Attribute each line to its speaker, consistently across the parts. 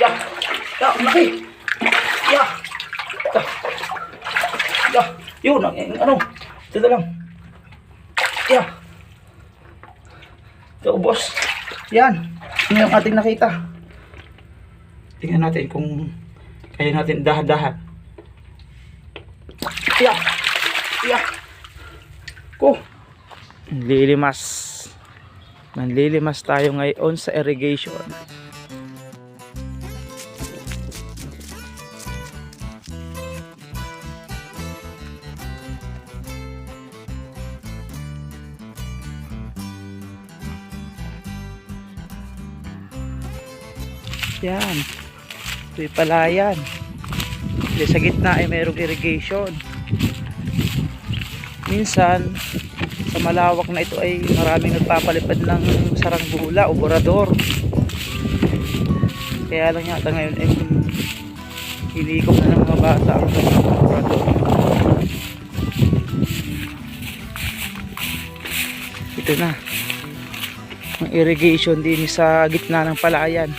Speaker 1: Ya! Ya! Laki! Ya! Ya! Ya! Yun! Ang, ano? Ito lang. Ya! Ito, boss. Yan. Yan yung ating nakita. Tingnan natin kung kaya natin dahan-dahan. Ya! Ya! Ko! Lilimas. Manlilimas tayo ngayon sa irrigation. Yan. Ito'y palayan. Di sa gitna ay mayroong irrigation. Minsan, sa malawak na ito ay maraming nagpapalipad ng sarangbula o borador. Kaya lang yata ngayon ay hinikom na ng mga bata ang borador. Ito na. Ang irrigation din sa gitna ng palayan.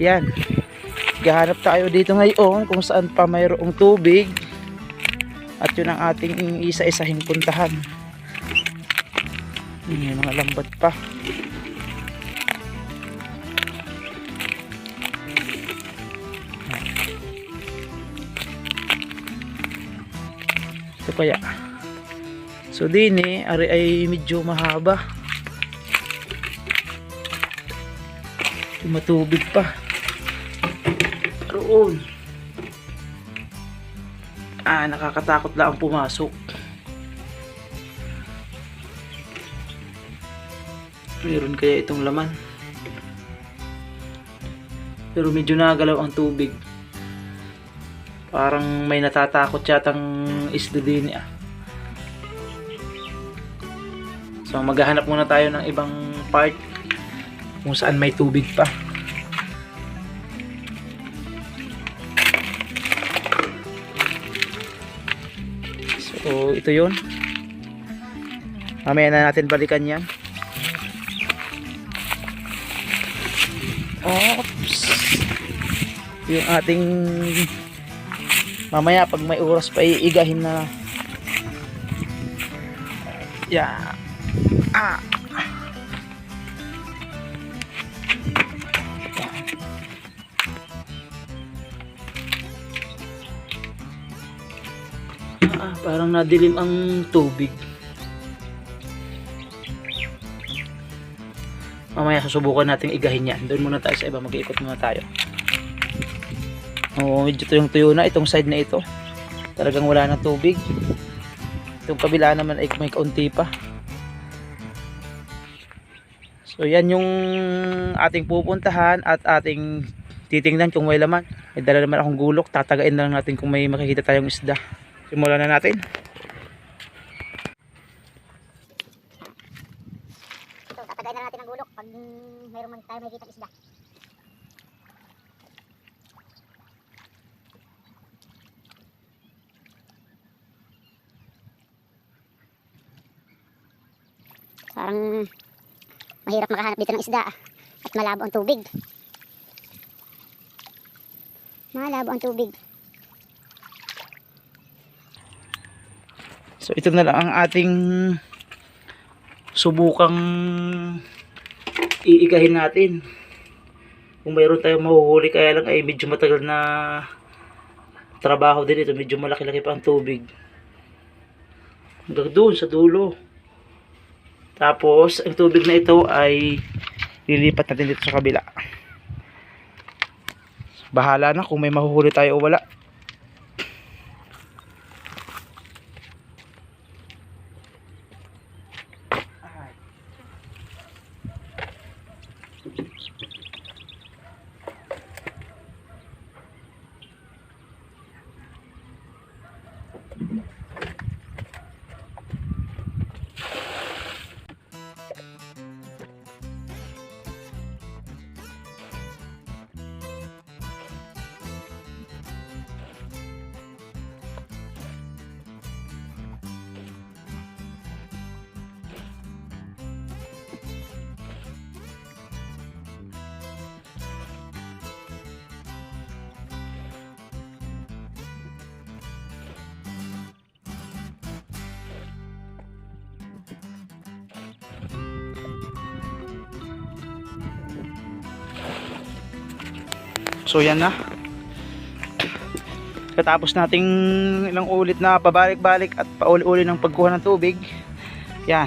Speaker 1: Yan. Gahanap tayo dito ngayon kung saan pa mayroong tubig. At yun ang ating isa-isahing puntahan. May mga lambat pa. Ito kaya. So din eh, ari ay medyo mahaba. Matubig pa. Roon. Ah, nakakatakot lang ang pumasok. Meron kaya itong laman. Pero medyo nagalaw ang tubig. Parang may natatakot yatang isda din ah. So maghahanap muna tayo ng ibang part kung saan may tubig pa. Ito yun. Mamaya na natin balikan yan. Oops. Yung ating mamaya pag may oras pa iigahin na yeah. Ah, parang nadilim ang tubig. Mamaya susubukan natin igahin yan. Doon muna tayo sa iba. Mag-iikot muna tayo. Oo, medyo tuyong tuyo na itong side na ito. Talagang wala na tubig. Itong kabila naman ay may kaunti pa. So yan yung ating pupuntahan at ating titingnan kung may laman. May dala naman akong gulok. Tatagain na lang natin kung may makikita tayong isda. Simulan na natin.
Speaker 2: Ito, tatagay na natin ang gulok pag mayroon man tayo makikita isda. Parang mahirap makahanap dito ng isda at malabo ang tubig. Malabo ang tubig.
Speaker 1: So ito na lang ang ating subukang iigahin natin. Kung mayroon tayong mahuhuli kaya lang ay medyo matagal na trabaho din ito. Medyo malaki-laki pa ang tubig. Hanggang doon sa dulo. Tapos ang tubig na ito ay lilipat natin dito sa kabila. Bahala na kung may mahuhuli tayo o wala. So yan na. Katapos nating ilang ulit na pabalik-balik at pauli-uli ng pagkuha ng tubig. Yan.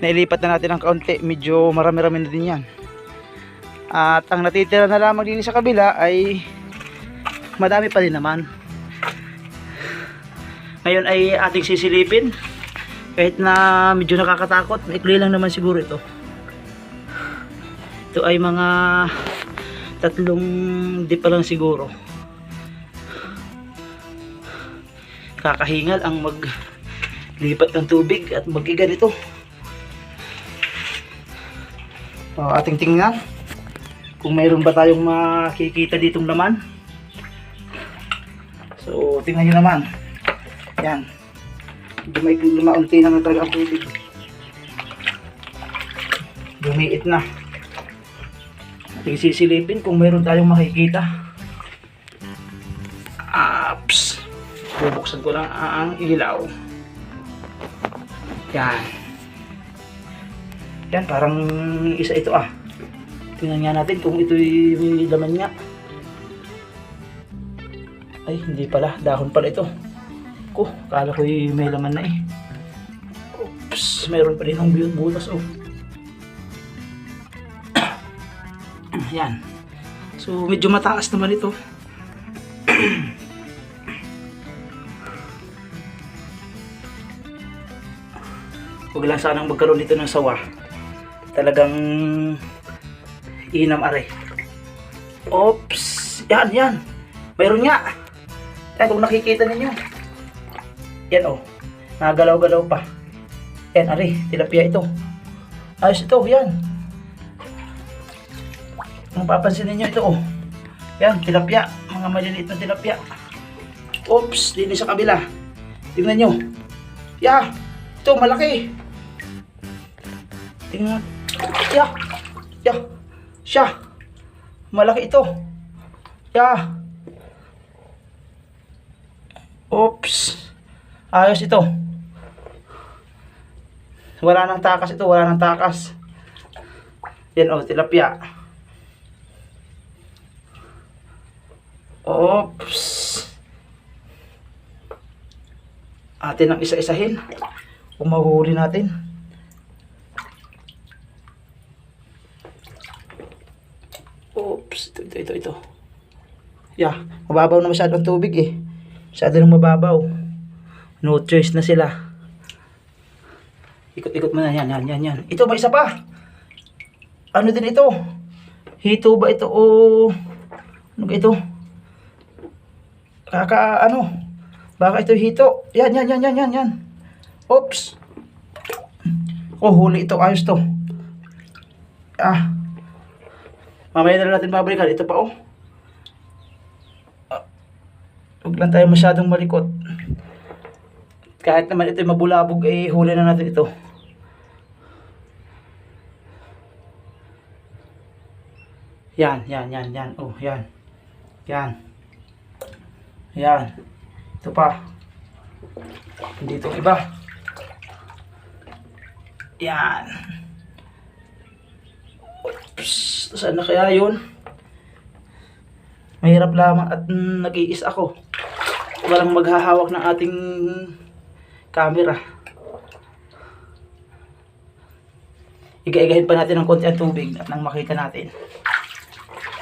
Speaker 1: Nailipat na natin ng kaunti. Medyo marami-rami na din yan. At ang natitira na lamang din sa kabila ay madami pa din naman. Ngayon ay ating sisilipin. Kahit na medyo nakakatakot, maikli lang naman siguro ito. Ito ay mga tatlong di pa lang siguro. Kakahingal ang maglipat ng tubig at magigan ito. O, ating tingnan kung mayroon ba tayong makikita ditong laman. So, tingnan nyo naman. Yan. Medyo may lumaunti na talaga ang tubig. Lumiit na. Ating sisilipin kung mayroon tayong makikita. Apps. Bubuksan ko lang ang ilaw. Yan. Yan, parang isa ito ah. Tingnan nga natin kung ito'y may laman nga. Ay, hindi pala. Dahon pala ito. Ko, kala ko'y may laman na eh. Oops, mayroon pa rin ang butas oh. Yan. So, medyo mataas naman ito. Huwag lang sanang magkaroon dito ng sawa. Talagang inam are. Oops! Yan, yan! Mayroon nga! Yan, kung nakikita ninyo. Yan oh. Nagalaw-galaw pa. Yan, are. Tilapia ito. Ayos ito, yan. Kung papansin ninyo ito, oh. Yan, tilapia. Mga maliliit na tilapia. Oops, dito sa kabila. Tingnan nyo. Ya, ito, malaki. Tingnan. Ya, ya, siya. Malaki ito. Ya. Oops. Ayos ito. Wala nang takas ito, wala nang takas. Yan oh, tilapia. Oops. Atin ang isa-isahin. Kung natin. Oops. Ito, ito, ito, ito. Yeah, mababaw na masyado ang tubig eh. Masyado nang mababaw. No choice na sila. Ikot-ikot mo na. Yan, yan, yan, yan. Ito, may isa pa. Ano din ito? Hito ba ito o... Ano ba ito? Kaka, ano? Baka ito hito. Yan, yan, yan, yan, yan, yan. Oops. Oh, huli ito. Ayos to. Ah. Mamaya na natin babalikan. Ito pa, oh. Ah. Huwag lang tayo masyadong malikot. Kahit naman ito mabulabog, eh, huli na natin ito. Yan, yan, yan, yan. Oh, yan. Yan. Yan. Ito pa. Dito iba. Yan. Oops. Saan na kaya yun? Mahirap lamang at nag-iis ako. Walang maghahawak ng ating camera. Iga-igahin pa natin ng konti ang tubig at nang makita natin.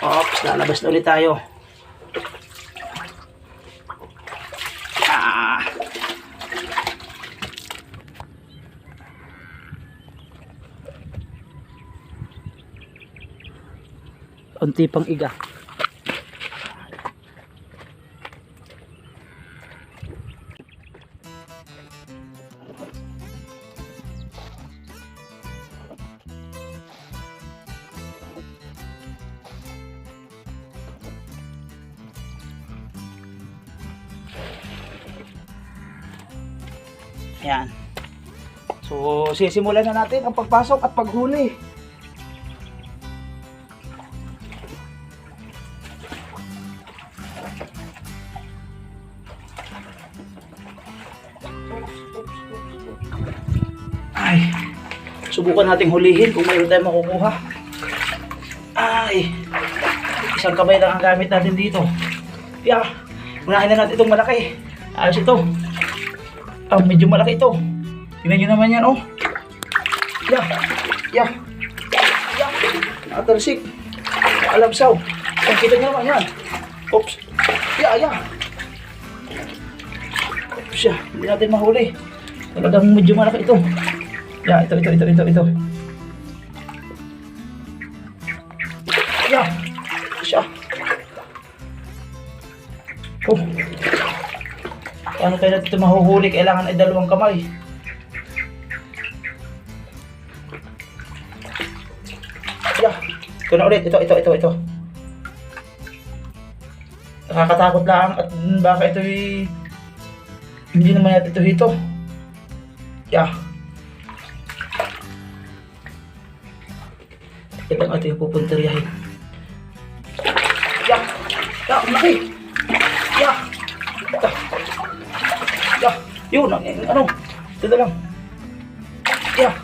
Speaker 1: Oops, lalabas na ulit tayo. Ah. Unti pang iga. Yan. So, sisimulan na natin ang pagpasok at paghuli. Subukan nating hulihin kung mayroon tayong makukuha. Ay, isang kamay lang ang gamit natin dito. Yeah. Unahin na natin itong malaki. Ayos ito. Ah, medyo malaki ito. Tingnan nyo naman yan, oh. Yeah. Yeah. Yeah. Nakatalsik. Alamsaw. Yan, kita nyo naman yan. Oops. Yeah, yeah. Oops, yeah. Hindi natin mahuli. Talagang medyo malaki ito. Yeah, ito, ito, ito, ito, ito. Yeah. Siya. Oh. Paano kaya natin ito mahuhuli? Kailangan ay dalawang kamay. Yeah. Ito na ulit. Ito, ito, ito, ito. Nakakatakot lang at baka ito'y hindi naman natin ito hito. Yeah. Ito ang ating pupunteriyahin. Yeah. Yeah, ang laki. Yeah. Yeah. Yeah. Yun, ang- ano. Ito na lang. Yeah.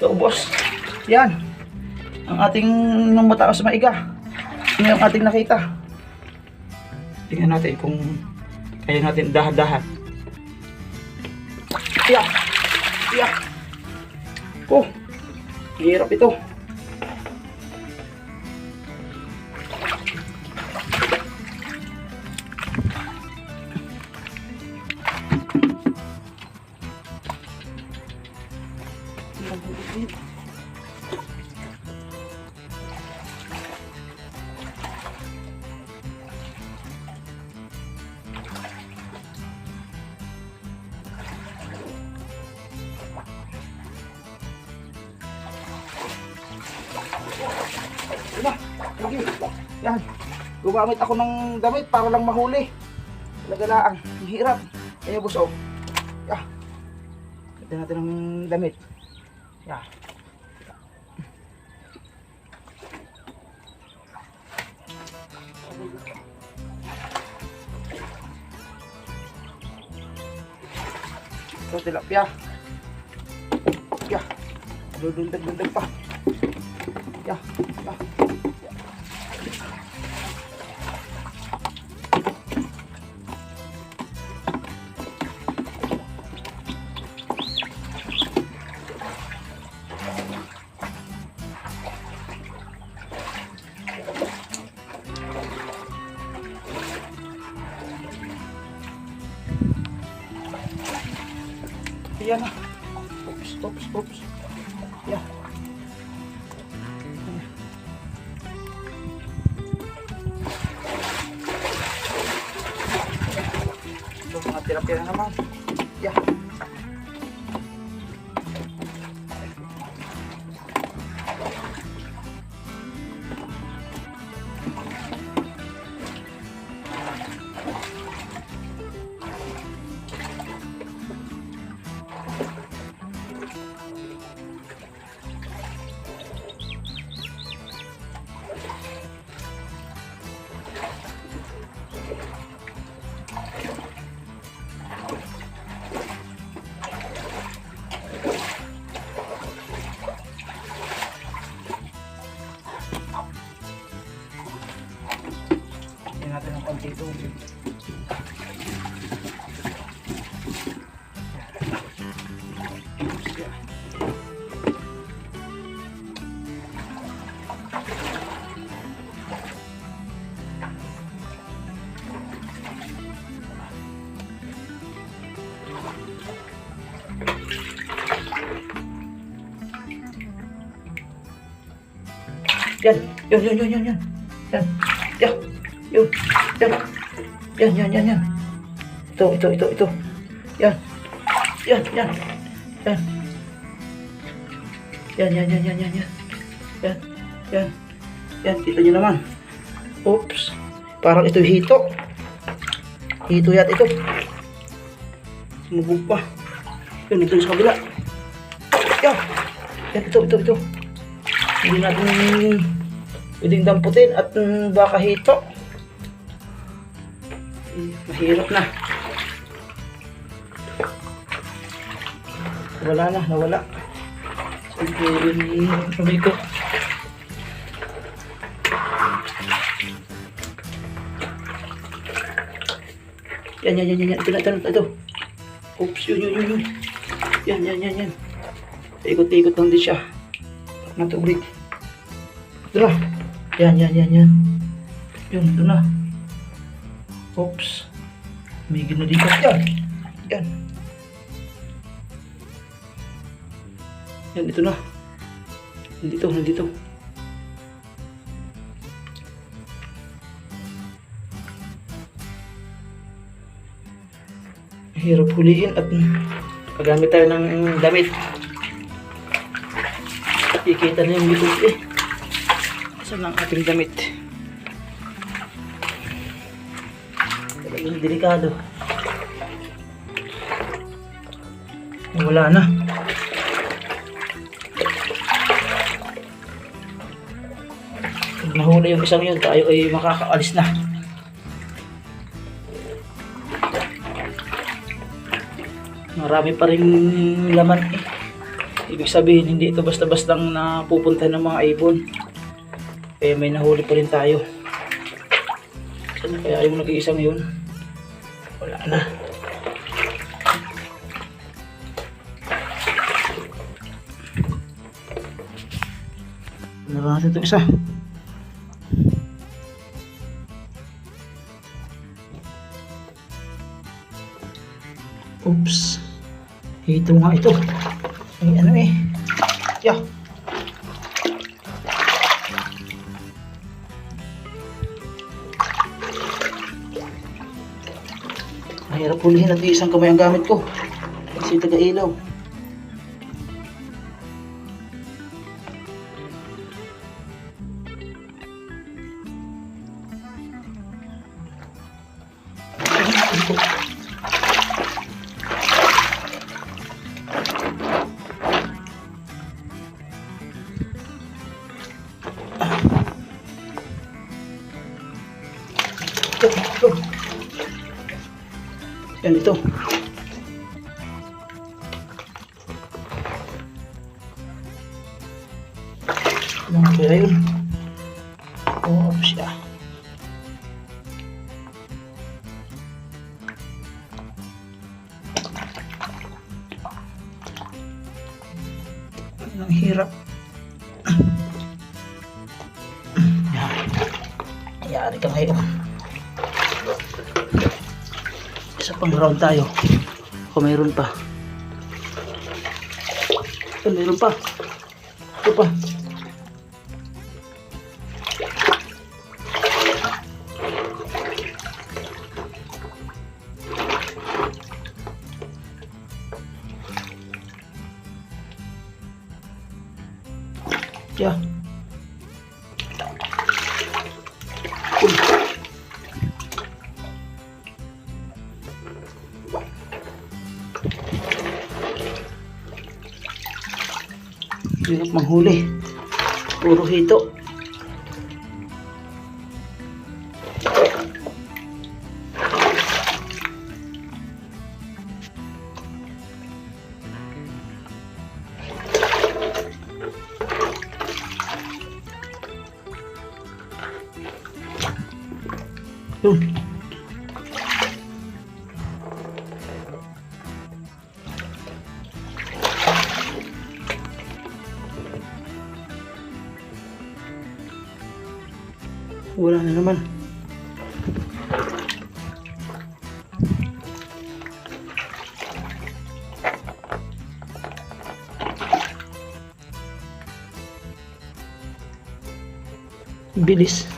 Speaker 1: Ito, boss. Yan. Ang ating nung mataas maiga. Yan ang ating nakita. Tingnan natin kung kaya natin dahan-dahan. Yeah. Yeah. Oh. Hirap ito. Gumamit ako ng damit para lang mahuli. Talaga lang. Ang hirap. Kaya boss, oh. Yeah. Ito natin ng damit. Yeah. Ito, tilapia. Yeah. Dudundag-dundag pa. Yeah. Yeah. Yan na. Oops, oops, oops. Yeah. Yan, yun, yun, yun, yun, yun. Yan, yan, yun, yan. Yan, yan, yan, yan. Ito, ito, ito, ito. Yan. Yan, yan. Yan. Yan, yan, yan, yan, yan, yan. Yan, yan. Yan, kita nyo naman. Oops. Parang ito hito. Hito yat ito. Sumubog pa. Yun, ito sa kabila. Yan. Yan, ito, ito, ito. Hindi natin pwedeng damputin at um, baka hito. Mahirap na. Wala na, nawala. So, yung kamay ko. Yan, yan, yan, yan. Ito na, ito. Oops, yun, yun, yun, yun. Yan, yan, yan, yan. Ikot-ikot lang din siya. Ng tubig. Ito na. Yan, yan, yan, yan. Yun, ito na. Oops. May na dito. Yan. Yan. Yan, ito na. Nandito, nandito. Hirap huliin at gagamit tayo ng damit. Kikita na yung likod eh. Saan ang ating damit? Talagang delikado. Wala na. Pag nahuli yung isang yun, tayo ay makakaalis na. Marami pa rin laman eh. Ibig sabihin, hindi ito basta-bastang napupunta ng mga ibon. Kaya may nahuli pa rin tayo. Saan kaya yung nag-iisang yun? Wala na. Ano natin itong isa? Oops. Ito nga ito. Ay, ano eh. Yeah. Mahirap hulihin at isang kamay ang gamit ko. Kasi taga-ilaw. Ang hirap. Yari ka ngayon. Isa pang round tayo. Kung mayroon pa. Ito, mayroon pa. Ito pa. Yeah. Uy. Hirap manghuli. Puro hito. Wala na naman. Bilis.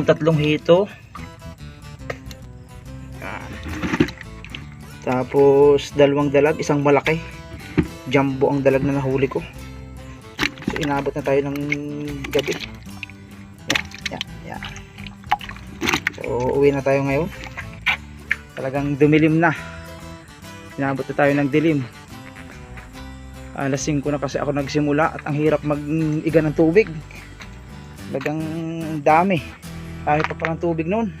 Speaker 1: Akong tatlong hito. Tapos dalawang dalag, isang malaki. Jumbo ang dalag na nahuli ko. So inabot na tayo ng gabi. Yan, yan, yan. So uwi na tayo ngayon. Talagang dumilim na. Inabot na tayo ng dilim. Alas 5 na kasi ako nagsimula at ang hirap mag-iga ng tubig. Talagang dami. Kahit pa palang tubig noon.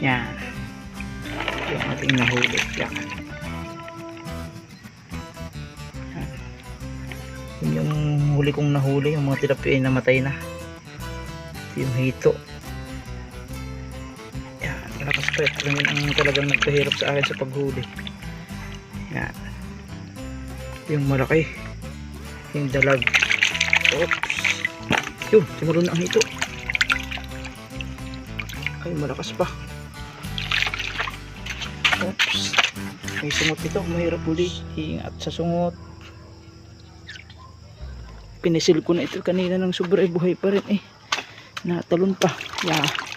Speaker 1: Yan. Yung ating nahuli. Yan. Yun yung huli kong nahuli. Yung mga tilapia ay namatay na. Yung hito. Yan. Malakas pa. Ito lang yun ang talagang nagpahirap sa akin sa paghuli. Yan. Yung malaki. Yung dalag. Oops. Yun, sumulo na ang hito. Ay, malakas pa. Oops. May sungot ito. Mahirap huli. Ingat sa sungot. Pinisil ko na ito kanina ng sobra. eh, Buhay pa rin eh. Natalon pa. Yeah.